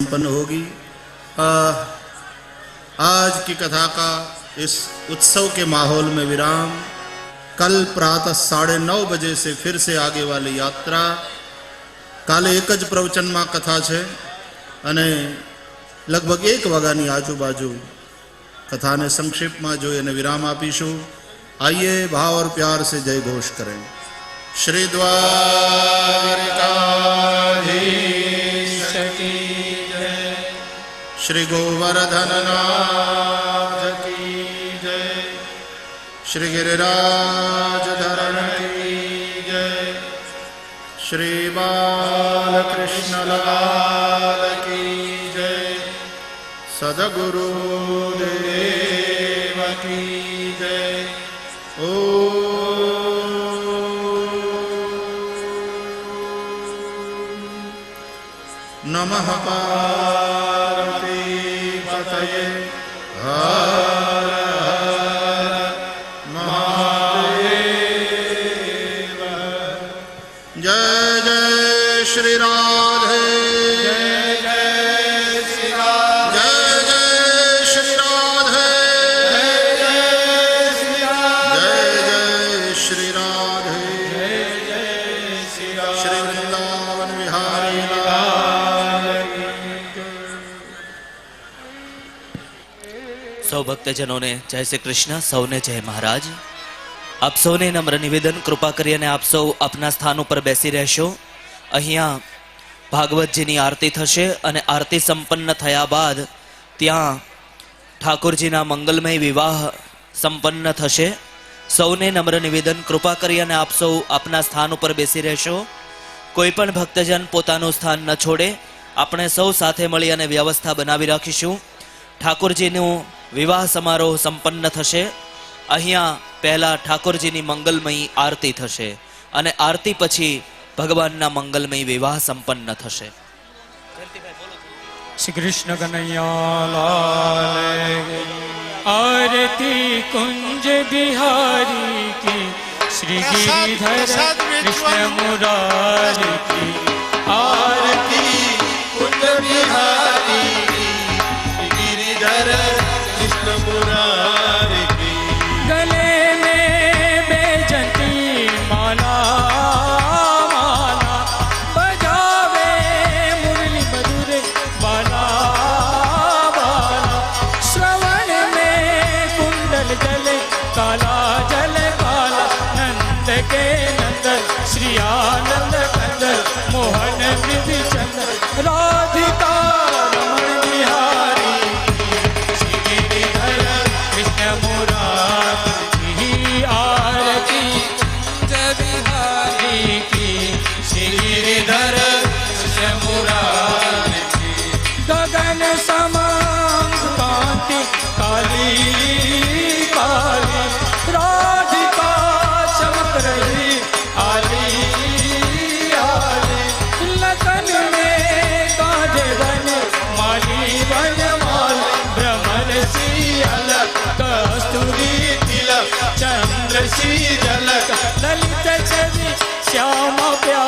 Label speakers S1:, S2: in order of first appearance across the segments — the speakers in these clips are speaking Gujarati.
S1: संपन्न होगी। आज की कथा का इस उत्सव के माहौल में विराम। कल प्रातः साढ़े नौ बजे से फिर से आगे वाली યાત્રા કાલે એક જ પ્રવચનમાં કથા છે અને લગભગ એક વાગ્યાની આજુબાજુ કથાને સંક્ષિપ્તમાં જોઈ અને વિરામ આપીશું આઈએ ભાવ ઓર પ્યાર સે જય ઘોષ કરેં શ્રી દ્વાર શ્રી ગોવર્ધનનાથ કી જય. શ્રી ગિરિરાજ ધરણ કી જય. શ્રી બાલકૃષ્ણ લાલ કી જય. સદગુરુ દેવ કી જય. ઓ. નમઃ
S2: પા ભક્તજનોને જય શ્રી કૃષ્ણ, સૌને જય મહારાજ. આપ સૌને નમ્ર નિવેદન, કૃપા કરી અને આપ સૌ આપના સ્થાન ઉપર બેસી રહેશો. અહીંયા ભાગવતજીની આરતી થશે અને આરતી સંપન્ન થયા બાદ ત્યાં ઠાકોરજીના મંગલમય વિવાહ સંપન્ન થશે. સૌને નમ્ર નિવેદન, કૃપા કરી અને આપ સૌ આપના સ્થાન ઉપર બેસી રહેશો. કોઈ પણ ભક્તજન પોતાનું સ્થાન ન છોડે. આપણે સૌ સાથે મળી અને વ્યવસ્થા બનાવી રાખીશું. ઠાકોરજીનું વિવાહ સમારોહ સંપન્ન થશે. અહીંયા પહેલા ઠાકોરજીની મંગલમય આરતી થશે અને આરતી પછી ભગવાનના મંગલમય વિવાહ સંપન્ન થશે.
S3: શ્રી કૃષ્ણ કનૈયા આરતી કુંજ બિહારી કી. શ્રી કૃષ્ણ મુરારી કી. આરતી ಶಶಿ ಜಲಕ ಲಲಿತ ಶ್ಯಾಮ ಪ್ಯಾ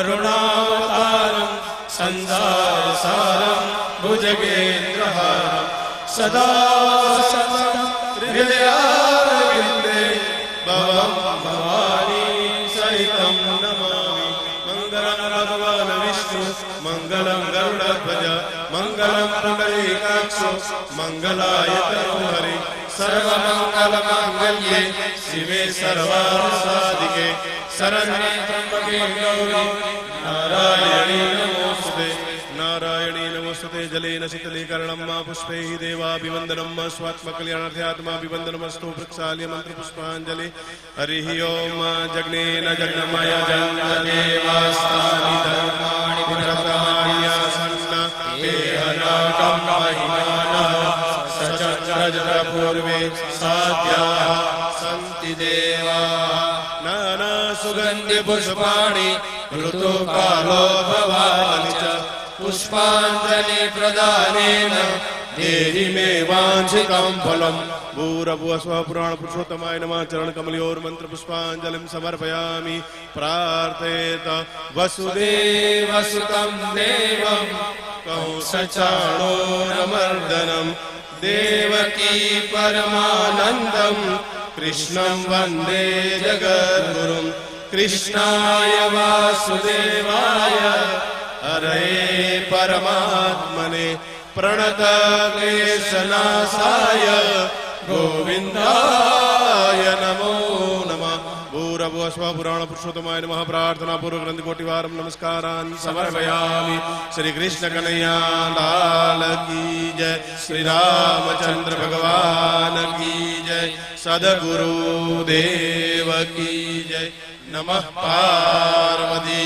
S3: करुणावतारं संसारसारं भुजगेन्द्रहारं सदा सदा हृदयारविन्दे भवं भवानी सहितं नमामि मङ्गलं भगवान् विष्णु मङ्गलं गरुडध्वज मङ्गलं पुण्डरीकाक्षो मङ्गलाय तनोहरि सर्वमङ्गलमाङ्गल्ये शिवे सर्वार्थसाधिके शरण्ये त्र्यम्बके गौरी नारायणी नमोऽस्तुते नारायणी नमोऽस्तुते जलेन शीतलीकरणं मा पुष्पैः देवाभिवन्दनं मा स्वात्मकल्याणार्थ्यात्माभिवन्दनमस्तु वृक्षाल्य मन्त्रपुष्पाञ्जलि। हरिः ॐ जग्नेन जग्नमय जन्मदेवास्तानि धर्माणि विरतान्यासन्न ते हनाकं महिमानः सचक्रजपूर्वे नानासुगन्धिपुष्पाणि ऋतुकालो भवानि च पुष्पाञ्जलि प्रदानेन देहि मे वाञ्छितं फलम् भूरभुवस्व पुराण पुरुषोत्तमाय नमः चरण कमलयोर्मन्त्र पुष्पाञ्जलिं समर्पयामि प्रार्थयेत वसुदेवसुतं देवं कंसचाणोरमर्दनम् देवकी परमानन्दम् कृष्णं वन्दे जगद्गुरुम् कृष्णाय वासुदेवाय हरे परमात्मने प्रणतक्लेशनाशाय गोविन्दाय नमो नमः भूरभुवस्व पुराण पुरुषोत्तमाय नमः प्रार्थना पूर्व ग्रंथ कोटिवारं नमस्कारान् समर्पयामि श्री कृष्ण कन्हैया लाल की जय श्री रामचंद्र भगवान की जय सदगुरु देव की जय नमः पार्वतीपतये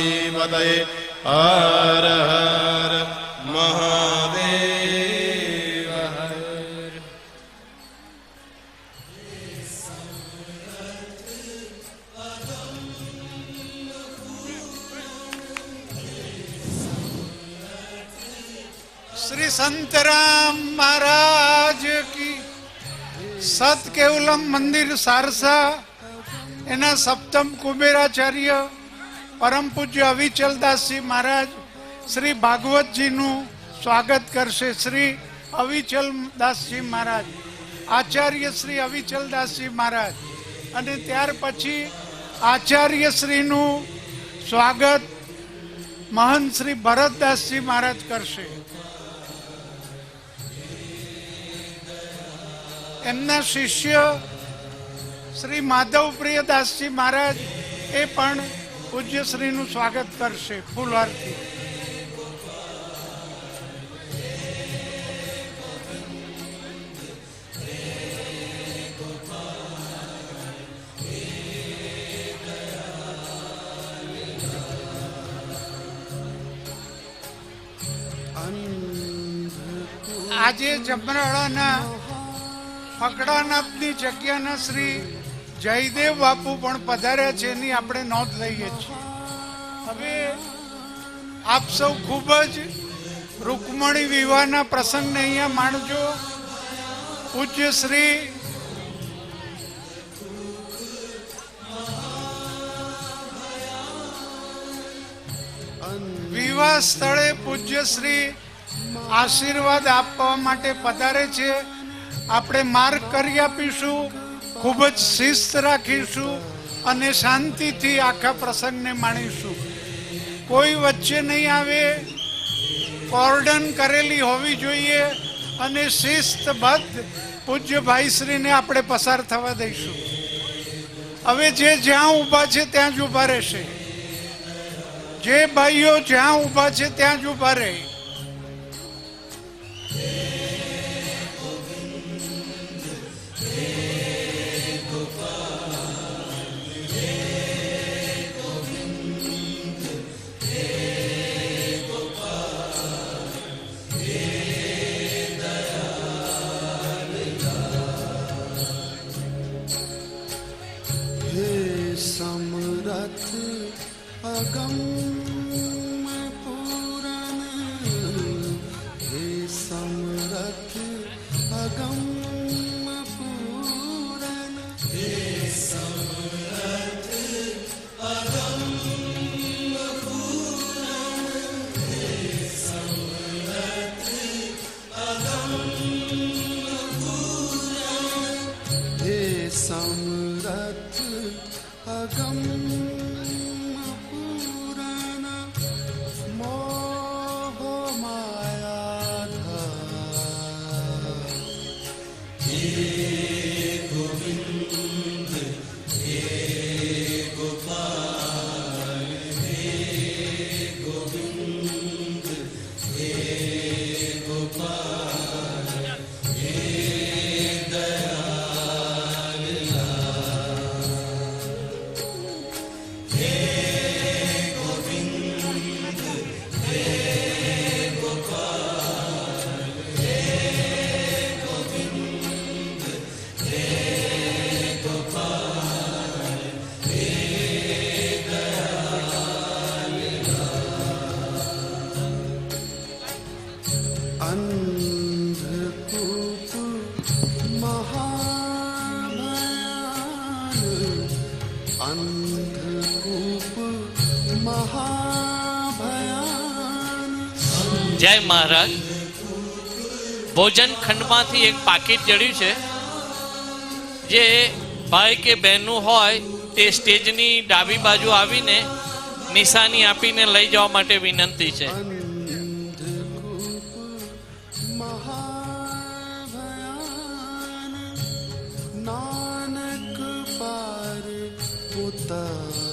S3: हर हर महादेव। श्री
S4: संत राम महाराज की सत केवलम मंदिर सारसा એના સપ્તમ કુબેરાચાર્ય પરમ પૂજ્ય અવિચલદાસજી મહારાજ શ્રી ભાગવતજીનું સ્વાગત કરશે શ્રી અવિચલદાસજી મહારાજ, આચાર્ય શ્રી અવિચલદાસજી મહારાજ. અને ત્યાર પછી આચાર્ય શ્રીનું સ્વાગત મહંત શ્રી ભરતદાસજી મહારાજ કરશે. એમના શિષ્ય શ્રી માધવ પ્રિયદાસજી મહારાજ એ પણ પૂજ્યશ્રીનું સ્વાગત કરશે ફૂલહારથી આજે જમરાળાના ફકડાનાથની જગ્યાના શ્રી જયદેવ બાપુ પણ પધાર્યા છે એની આપણે નોંધ લઈએ છીએ. હવે આપ સૌ ખૂબ જ રૂકમણી વિવાહના પ્રસંગને અહીંયા માણજો. પૂજ્ય શ્રી વિવાહ સ્થળે પૂજ્ય શ્રી આશીર્વાદ આપવા માટે પધારે છે. આપણે માર્ગ કરી આપીશું. ખૂબ જ શિસ્ત રાખીશું અને શાંતિથી આખા પ્રસંગને માણીશું. કોઈ વચ્ચે નહીં આવે, કોર્ડન કરેલી હોવી જોઈએ અને શિસ્તબદ્ધ પૂજ્ય ભાઈશ્રીને આપણે પસાર થવા દઈશું. હવે જે જ્યાં ઊભા છે ત્યાં જ ઊભા રહેશે. જે ભાઈઓ જ્યાં ઊભા છે ત્યાં જ ઊભા રહે.
S5: Yeah.
S6: જય મહારાજ. ભોજન ખંડમાંથી એક પાકીટ જડ્યું છે. જે ભાઈ કે બહેનનું હોય તે સ્ટેજની ડાબી બાજુ આવીને નિશાની આપીને લઈ જવા માટે વિનંતી છે.
S5: નાનક પાર ઉતાર